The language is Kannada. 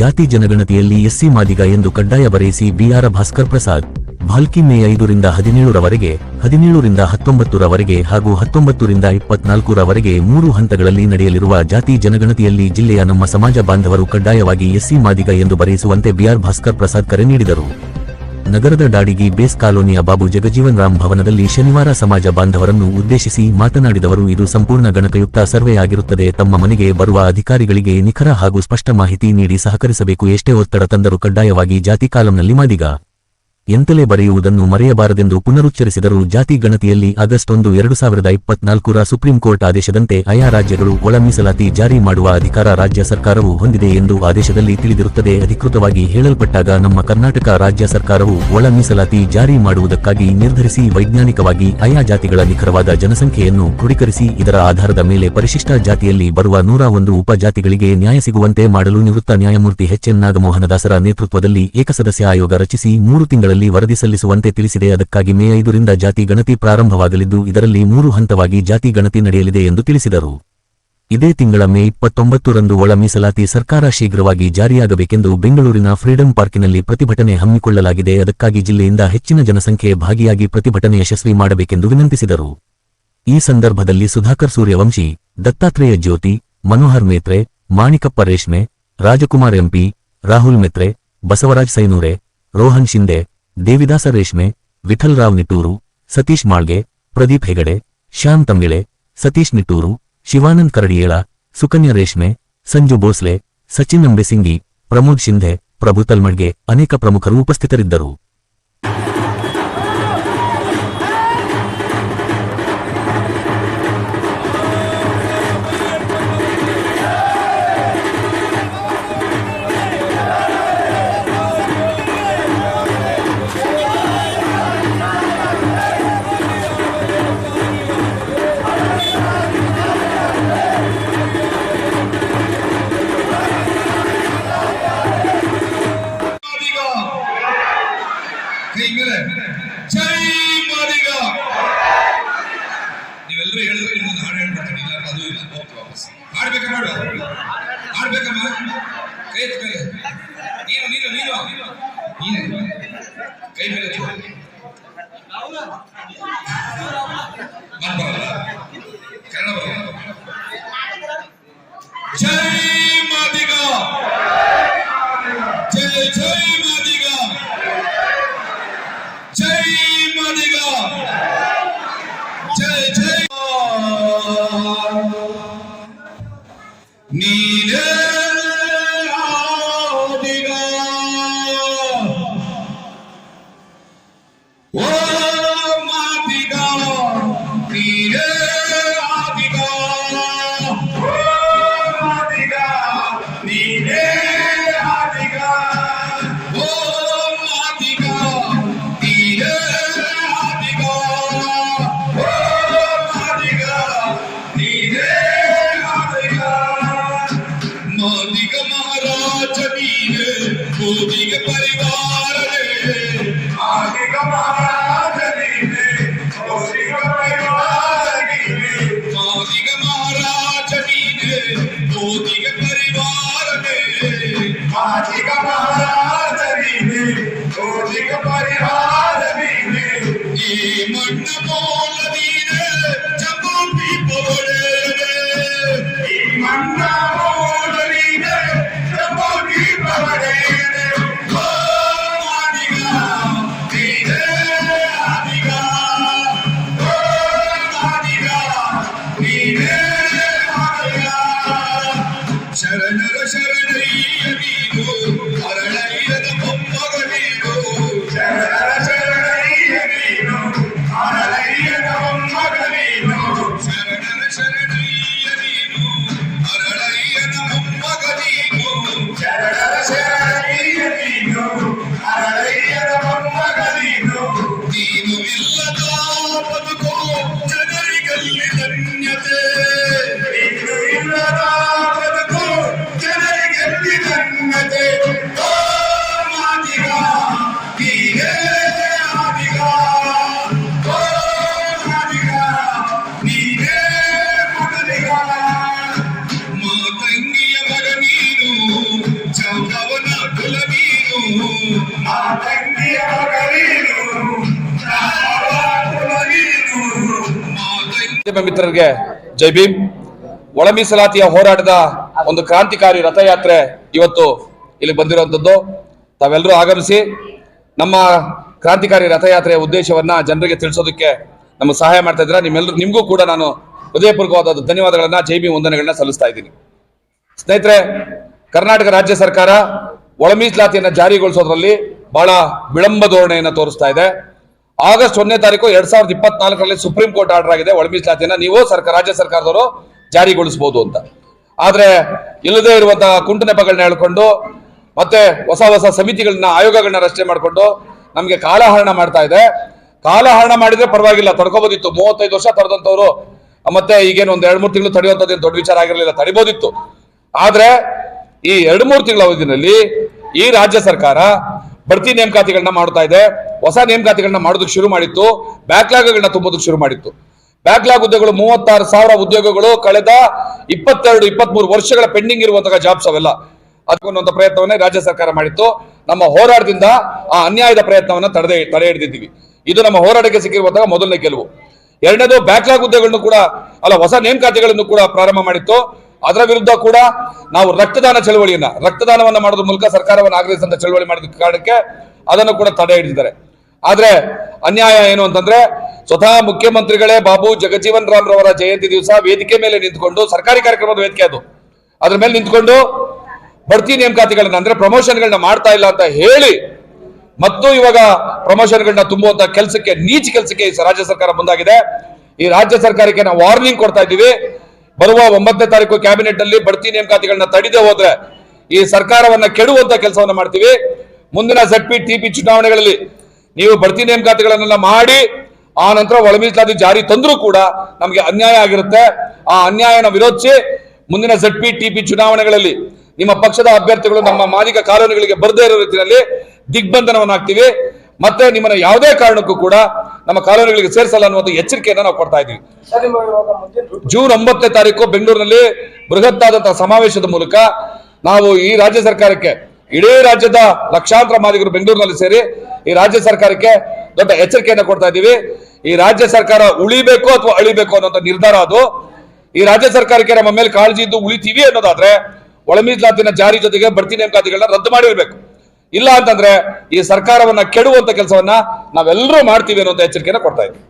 ಜಾತಿ ಜನಗಣತಿಯಲ್ಲಿ ಎಸ್ಸಿ ಮಾದಿಗ ಎಂದು ಕಡ್ಡಾಯ ಬರೆಯಿಸಿ B R Bhaskar Prasad. Bhalki May ಐದರಿಂದ ಹದಿನೇಳರವರೆಗೆ, ಹದಿನೇಳರಿಂದ ಹತ್ತೊಂಬತ್ತರವರೆಗೆ ಹಾಗೂ ಹತ್ತೊಂಬತ್ತರಿಂದ ಇಪ್ಪತ್ನಾಲ್ಕರವರೆಗೆ ಮೂರು ಹಂತಗಳಲ್ಲಿ ನಡೆಯಲಿರುವ ಜಾತಿ ಜನಗಣತಿಯಲ್ಲಿ ಜಿಲ್ಲೆಯ ನಮ್ಮ ಸಮಾಜ ಬಾಂಧವರು ಕಡ್ಡಾಯವಾಗಿ ಎಸ್ಸಿ ಮಾದಿಗ ಎಂದು ಬರೆಯಿಸುವಂತೆ ಬಿಆರ್ ಭಾಸ್ಕರ್ ಪ್ರಸಾದ್ ಕರೆ ನೀಡಿದರು. ನಗರದ ಡಾಡಿಗಿ ಬೇಸ್ ಕಾಲೋನಿಯ ಬಾಬು ಜಗಜೀವನ್ ರಾಮ್ ಭವನದಲ್ಲಿ ಶನಿವಾರ ಸಮಾಜ ಬಾಂಧವರನ್ನು ಉದ್ದೇಶಿಸಿ ಮಾತನಾಡಿದವರು, ಇದು ಸಂಪೂರ್ಣ ಗಣಕಯುಕ್ತ ಸರ್ವೆ ಆಗಿರುತ್ತದೆ. ತಮ್ಮ ಮನೆಗೆ ಬರುವ ಅಧಿಕಾರಿಗಳಿಗೆ ನಿಖರ ಹಾಗೂ ಸ್ಪಷ್ಟ ಮಾಹಿತಿ ನೀಡಿ ಸಹಕರಿಸಬೇಕು. ಎಷ್ಟೇ ಒತ್ತಡ ತಂದರೂ ಕಡ್ಡಾಯವಾಗಿ ಜಾತಿ ಕಾಲಂನಲ್ಲಿ ಮಾದಿಗ ಎಂತಲೇ ಬರೆಯುವುದನ್ನು ಮರೆಯಬಾರದೆಂದು ಪುನರುಚ್ಚರಿಸಿದರು ಜಾತಿ ಗಣತಿಯಲ್ಲಿ ಆಗಸ್ಟ್ ಒಂದು ಎರಡು ಸಾವಿರದ ಇಪ್ಪತ್ನಾಲ್ಕರ ಸುಪ್ರೀಂ ಕೋರ್ಟ್ ಆದೇಶದಂತೆ ಆಯಾ ರಾಜ್ಯಗಳು ಒಳ ಮೀಸಲಾತಿ ಜಾರಿ ಮಾಡುವ ಅಧಿಕಾರ ರಾಜ್ಯ ಸರ್ಕಾರವು ಹೊಂದಿದೆ ಎಂದು ಆದೇಶದಲ್ಲಿ ತಿಳಿದಿರುತ್ತದೆ. ಅಧಿಕೃತವಾಗಿ ಹೇಳಲ್ಪಟ್ಟಾಗ ನಮ್ಮ ಕರ್ನಾಟಕ ರಾಜ್ಯ ಸರ್ಕಾರವು ಒಳ ಮೀಸಲಾತಿ ಜಾರಿ ಮಾಡುವುದಕ್ಕಾಗಿ ನಿರ್ಧರಿಸಿ ವೈಜ್ಞಾನಿಕವಾಗಿ ಆಯಾ ಜಾತಿಗಳ ನಿಖರವಾದ ಜನಸಂಖ್ಯೆಯನ್ನು ಕ್ರೋಢೀಕರಿಸಿ ಇದರ ಆಧಾರದ ಮೇಲೆ ಪರಿಶಿಷ್ಟ ಜಾತಿಯಲ್ಲಿ ಬರುವ ನೂರ ಒಂದು ಉಪಜಾತಿಗಳಿಗೆ ನ್ಯಾಯ ಸಿಗುವಂತೆ ಮಾಡಲು ನಿವೃತ್ತ ನ್ಯಾಯಮೂರ್ತಿ ಎಚ್ ಎನ್ ನಾಗಮೋಹನ ದಾಸರ ನೇತೃತ್ವದಲ್ಲಿ ಏಕಸದಸ್ಯ ಆಯೋಗ ರಚಿಸಿ ಮೂರು ತಿಂಗಳಲ್ಲಿ ವರದಿ ಸಲ್ಲಿಸುವಂತೆ ತಿಳಿಸಿದೆ. ಅದಕ್ಕಾಗಿ ಮೇ ಐದರಿಂದ ಜಾತಿ ಗಣತಿ ಪ್ರಾರಂಭವಾಗಲಿದ್ದು, ಇದರಲ್ಲಿ ಮೂರು ಹಂತವಾಗಿ ಜಾತಿ ಗಣತಿ ನಡೆಯಲಿದೆ ಎಂದು ತಿಳಿಸಿದರು. ಇದೇ ತಿಂಗಳ ಮೇ ಇಪ್ಪತ್ತೊಂಬತ್ತರಂದು ಒಳ ಮೀಸಲಾತಿ ಸರ್ಕಾರ ಶೀಘ್ರವಾಗಿ ಜಾರಿಯಾಗಬೇಕೆಂದು ಬೆಂಗಳೂರಿನ ಫ್ರೀಡಂ ಪಾರ್ಕಿನಲ್ಲಿ ಪ್ರತಿಭಟನೆ ಹಮ್ಮಿಕೊಳ್ಳಲಾಗಿದೆ. ಅದಕ್ಕಾಗಿ ಜಿಲ್ಲೆಯಿಂದ ಹೆಚ್ಚಿನ ಜನಸಂಖ್ಯೆ ಭಾಗಿಯಾಗಿ ಪ್ರತಿಭಟನೆ ಯಶಸ್ವಿ ಮಾಡಬೇಕೆಂದು ವಿನಂತಿಸಿದರು. ಈ ಸಂದರ್ಭದಲ್ಲಿ ಸುಧಾಕರ್ ಸೂರ್ಯವಂಶಿ, ದತ್ತಾತ್ರೇಯ ಜ್ಯೋತಿ, ಮನೋಹರ್ ಮೇತ್ರೆ, ಮಾಣಿಕಪ್ಪ ರೇಷ್ಮೆ, ರಾಜಕುಮಾರ್ ಎಂಪಿ, ರಾಹುಲ್ ಮೆತ್ರೆ, ಬಸವರಾಜ್ ಸೈನೂರೆ, ರೋಹನ್ ಶಿಂದೆ ದೇವಿದಾಸ ರೇಷ್ಮೆ ವಿಠಲ್ರಾವ್ ನಿಟ್ಟೂರು, ಸತೀಶ್ ಮಾಳ್ಗೆ, ಪ್ರದೀಪ್ ಹೆಗಡೆ, ಶ್ಯಾಮ್ ಸತೀಶ್ ನಿಟ್ಟೂರು, ಶಿವಾನಂದ್ ಕರಡಿಯೇಳ, ಸುಕನ್ಯಾ ರೇಷ್ಮೆ, ಸಂಜು ಭೋಸ್ಲೆ, ಸಚಿನ್ ಅಂಬೆಸಿಂಗಿ, ಪ್ರಮೋದ್ ಶಿಂಧೆ, ಪ್ರಭು ತಲ್ಮಡ್ಗೆ ಅನೇಕ ಪ್ರಮುಖರು ಉಪಸ್ಥಿತರಿದ್ದರು. ಇಲ್ಲ ಅದು ಇಲ್ಲ ಹೋಗ್ತೀವಿ ವಾಪಸ್ ಹಾಡ್ಬೇಕಾ ಮಾಡು ಹಾಡ್ಬೇಕಮ್ಮ ಕೈ ಎತ್ತ್ ಮೇಲೆ ನೀನು ನೀನು ನೀನು ನೀನು ಕೈ ಮೇಲೆ ಎತ್ತು. ಮಾತ್ ಬರಲ್ಲ ಕನ್ನಡ ಬರಲ್ಲ ಜೈ ನೀನೇ ಮಾದಿಗ ಮಹಾರಾಜ ನೀನೆ ಮೋದಿಗ ಪರಿವಾರವೇ ಮಾದಿಗ ಮಹಾರಾಜ ನೀನೆ ಮೋದಿಗ ಪರಿವಾರ ನೀನೆ ಮಾದಿಗ ಮಹಾರಾಜ ನೀನೆ ಮೋದಿಗ ಪರಿವಾರವೇ ಮಾದಿಗ ಮಹಾರಾಜ ನೀನೆ ಮೋದಿಗ ಮಾಧ್ಯಮ ಮಿತ್ರರಿಗೆ ಜೈ ಭೀಮ್. ಒಳ ಮೀಸಲಾತಿಯ ಹೋರಾಟದ ಒಂದು ಕ್ರಾಂತಿಕಾರಿ ರಥಯಾತ್ರೆ ಇವತ್ತು ಇಲ್ಲಿ ಬಂದಿರುವಂತದ್ದು ತಾವೆಲ್ಲರೂ ಆಗಮಿಸಿ ನಮ್ಮ ಕ್ರಾಂತಿಕಾರಿ ರಥಯಾತ್ರೆಯ ಉದ್ದೇಶವನ್ನ ಜನರಿಗೆ ತಿಳಿಸೋದಕ್ಕೆ ನಮಗೆ ಸಹಾಯ ಮಾಡ್ತಾ ಇದ್ದೀರಾ. ನಿಮ್ಮೆಲ್ಲರೂ ನಿಮಗೂ ಕೂಡ ನಾನು ಹೃದಯಪೂರ್ವಕವಾದ ಧನ್ಯವಾದಗಳನ್ನ ಜೈ ಭೀಮ್ ವಂದನೆಗಳನ್ನ ಸಲ್ಲಿಸ್ತಾ ಇದ್ದೀನಿ. ಸ್ನೇಹಿತರೆ, ಕರ್ನಾಟಕ ರಾಜ್ಯ ಸರ್ಕಾರ ಒಳ ಮೀಸಲಾತಿಯನ್ನು ಜಾರಿಗೊಳಿಸೋದ್ರಲ್ಲಿ ಬಹಳ ವಿಳಂಬ ಧೋರಣೆಯನ್ನು ತೋರಿಸ್ತಾ ಇದೆ. ಆಗಸ್ಟ್ ಒಂದನೇ ತಾರೀಕು ಎರಡ್ ಸಾವಿರದ ಇಪ್ಪತ್ನಾಲ್ಕರಲ್ಲಿ ಸುಪ್ರೀಂ ಕೋರ್ಟ್ ಆರ್ಡರ್ ಆಗಿದೆ. ಒಳ ನೀವು ಸರ್ಕಾರ ರಾಜ್ಯ ಸರ್ಕಾರದವರು ಜಾರಿಗೊಳಿಸಬಹುದು ಅಂತ. ಆದ್ರೆ ಇಲ್ಲದೆ ಇರುವಂತಹ ಕುಂಟನೆಪಗಳನ್ನ ಹೇಳ್ಕೊಂಡು ಮತ್ತೆ ಹೊಸ ಹೊಸ ಸಮಿತಿಗಳನ್ನ ಆಯೋಗಗಳನ್ನ ರಚನೆ ಮಾಡಿಕೊಂಡು ನಮಗೆ ಕಾಲಹರಣ ಮಾಡ್ತಾ ಇದೆ. ಕಾಲಹರಣ ಮಾಡಿದ್ರೆ ಪರವಾಗಿಲ್ಲ, ತಡ್ಕೋಬೋದಿತ್ತು. ಮೂವತ್ತೈದು ವರ್ಷ ತಡೆದಂತವ್ರು ಮತ್ತೆ ಈಗೇನು ಒಂದ್ ಎರಡ್ ಮೂರು ತಿಂಗಳು ತಡೆಯುವಂಥದ್ದೇನು ದೊಡ್ಡ ವಿಚಾರ ಆಗಿರಲಿಲ್ಲ, ತಡಿಬೋದಿತ್ತು. ಆದ್ರೆ ಈ ಎರಡು ಮೂರು ತಿಂಗಳ ಅವಧಿನಲ್ಲಿ ಈ ರಾಜ್ಯ ಸರ್ಕಾರ ಬಡ್ತಿ ನೇಮಕಾತಿಗಳನ್ನ ಮಾಡ್ತಾ ಇದೆ. ಹೊಸ ನೇಮಕಾತಿಗಳನ್ನ ಮಾಡೋದಕ್ಕೆ ಶುರು ಮಾಡಿತ್ತು, ಬ್ಯಾಕ್ಲಾಗ್ಗಳನ್ನ ತುಂಬೋದಕ್ಕೆ ಶುರು ಮಾಡಿತ್ತು. ಬ್ಯಾಕ್ಲಾಗ್ ಹುದ್ದೆಗಳು ಮೂವತ್ತಾರು ಸಾವಿರ ಉದ್ಯೋಗಗಳು, ಕಳೆದ ಇಪ್ಪತ್ತೆರಡು, ಇಪ್ಪತ್ಮೂರು ವರ್ಷಗಳ ಪೆಂಡಿಂಗ್ ಇರುವಂತಹ ಜಾಬ್ಸ್ ಅವೆಲ್ಲ. ಅದಕ್ಕೊಂದು ಪ್ರಯತ್ನವನ್ನೇ ರಾಜ್ಯ ಸರ್ಕಾರ ಮಾಡಿತ್ತು. ನಮ್ಮ ಹೋರಾಟದಿಂದ ಆ ಅನ್ಯಾಯದ ಪ್ರಯತ್ನವನ್ನ ತಡೆದ, ತಡೆ ಹಿಡಿದಿದ್ದೀವಿ. ಇದು ನಮ್ಮ ಹೋರಾಟಕ್ಕೆ ಸಿಕ್ಕಿರುವಂತಹ ಮೊದಲನೇ ಗೆಲುವು. ಎರಡನೇದು ಬ್ಯಾಕ್ಲಾಗ್ ಹುದ್ದೆಗಳನ್ನು ಕೂಡ, ಅಲ್ಲ, ಹೊಸ ನೇಮಕಾತಿಗಳನ್ನು ಕೂಡ ಪ್ರಾರಂಭ ಮಾಡಿತ್ತು. ಅದರ ವಿರುದ್ಧ ಕೂಡ ನಾವು ರಕ್ತದಾನ ಚಳವಳಿಯನ್ನ, ರಕ್ತದಾನವನ್ನ ಮಾಡೋದ್ರ ಮೂಲಕ ಸರ್ಕಾರವನ್ನು ಆಗ್ರಹಿಸಿದಂತ ಚಳವಳಿ ಮಾಡಿದ ಕಾರಣಕ್ಕೆ ಅದನ್ನು ಕೂಡ ತಡೆ ಹಿಡಿದಿದ್ದಾರೆ. ಆದ್ರೆ ಅನ್ಯಾಯ ಏನು ಅಂತಂದ್ರೆ ಸ್ವತಃ ಮುಖ್ಯಮಂತ್ರಿಗಳೇ ಬಾಬು ಜಗಜೀವನ್ ರಾಮ್ ರವರ ಜಯಂತಿ ದಿವಸ ವೇದಿಕೆ ಮೇಲೆ ನಿಂತ್ಕೊಂಡು, ಸರ್ಕಾರಿ ಕಾರ್ಯಕ್ರಮದ ವೇದಿಕೆ ಅದು. ಅದ್ರ ಮೇಲೆ ನಿಂತ್ಕೊಂಡು ಬಡ್ತಿ ನೇಮಕಾತಿಗಳನ್ನ ಅಂದ್ರೆ ಪ್ರಮೋಷನ್ಗಳನ್ನ ಮಾಡ್ತಾ ಇಲ್ಲ ಅಂತ ಹೇಳಿ ಮತ್ತು ಇವಾಗ ಪ್ರಮೋಷನ್ಗಳನ್ನ ತುಂಬುವಂತ ಕೆಲಸಕ್ಕೆ, ನೀಚ ಕೆಲಸಕ್ಕೆ ರಾಜ್ಯ ಸರ್ಕಾರ ಮುಂದಾಗಿದೆ. ಈ ರಾಜ್ಯ ಸರ್ಕಾರಕ್ಕೆ ನಾವು ವಾರ್ನಿಂಗ್ ಕೊಡ್ತಾ ಇದ್ದೀವಿ. ಬರುವ ಒಂಬತ್ತನೇ ತಾರೀಕು ಕ್ಯಾಬಿನೆಟ್ ಅಲ್ಲಿ ಬಡ್ತಿ ನೇಮಕಾತಿಗಳನ್ನ ತಡಿದೇ ಹೋದ್ರೆ ಈ ಸರ್ಕಾರವನ್ನ ಕೆಡುವಂತ ಕೆಲಸವನ್ನ ಮಾಡ್ತೀವಿ. ಮುಂದಿನ ಜೆಡ್ ಪಿ ಟಿ ಪಿ ಚುನಾವಣೆಗಳಲ್ಲಿ ನೀವು ಬಡ್ತಿ ನೇಮಕಾತಿಗಳನ್ನೆಲ್ಲ ಮಾಡಿ ಆ ನಂತರ ಒಳ ಮೀಸಲಾತಿ ಜಾರಿ ತಂದ್ರೂ ಕೂಡ ನಮಗೆ ಅನ್ಯಾಯ ಆಗಿರುತ್ತೆ. ಆ ಅನ್ಯಾಯನ ವಿರೋಧಿಸಿ ಮುಂದಿನ ಝಡ್ ಪಿ ಟಿ ಪಿ ಚುನಾವಣೆಗಳಲ್ಲಿ ನಿಮ್ಮ ಪಕ್ಷದ ಅಭ್ಯರ್ಥಿಗಳು ನಮ್ಮ ಮಾಲೀಕ ಕಾಲೋನಿಗಳಿಗೆ ಬರದೇ ಇರೋ ರೀತಿಯಲ್ಲಿ ದಿಗ್ಬಂಧನವನ್ನು ಹಾಕ್ತೀವಿ. ಮತ್ತೆ ನಿಮ್ಮನ್ನ ಯಾವುದೇ ಕಾರಣಕ್ಕೂ ಕೂಡ ನಮ್ಮ ಕಾಲೋನಿಗಳಿಗೆ ಸೇರಿಸಲ್ಲ ಅನ್ನುವಂಥ ಎಚ್ಚರಿಕೆಯನ್ನು ನಾವು ಕೊಡ್ತಾ ಇದ್ದೀವಿ. ಜೂನ್ ಒಂಬತ್ತನೇ ತಾರೀಕು ಬೆಂಗಳೂರಿನಲ್ಲಿ ಬೃಹತ್ತಾದಂತಹ ಸಮಾವೇಶದ ಮೂಲಕ ನಾವು ಈ ರಾಜ್ಯ ಸರ್ಕಾರಕ್ಕೆ ಇಡೀ ರಾಜ್ಯದ ಲಕ್ಷಾಂತರ ಮಾಲೀಕರು ಬೆಂಗಳೂರಿನಲ್ಲಿ ಸೇರಿ ಈ ರಾಜ್ಯ ಸರ್ಕಾರಕ್ಕೆ ದೊಡ್ಡ ಎಚ್ಚರಿಕೆಯನ್ನು ಕೊಡ್ತಾ ಇದ್ದೀವಿ. ಈ ರಾಜ್ಯ ಸರ್ಕಾರ ಉಳಿಬೇಕು ಅಥವಾ ಅಳಿಬೇಕು ಅನ್ನೋಂಥ ನಿರ್ಧಾರ ಅದು. ಈ ರಾಜ್ಯ ಸರ್ಕಾರಕ್ಕೆ ನಮ್ಮ ಮೇಲೆ ಕಾಳಜಿ ಇದ್ದು ಉಳಿತೀವಿ ಅನ್ನೋದಾದ್ರೆ ಒಳ ಮೀಸಲಾತಿನ ಜಾರಿ ಜೊತೆಗೆ ಬಡ್ತಿ ನೇಮಕಾತಿಗಳನ್ನ ರದ್ದು ಮಾಡಿರ್ಬೇಕು. ಇಲ್ಲ ಅಂತಂದ್ರೆ ಈ ಸರ್ಕಾರವನ್ನ ಕೆಡುವಂತ ಕೆಲಸವನ್ನ ನಾವೆಲ್ಲರೂ ಮಾಡ್ತೀವಿ ಅನ್ನೋ ಎಚ್ಚರಿಕೆಯನ್ನು ಕೊಡ್ತಾ ಇದ್ದೀವಿ.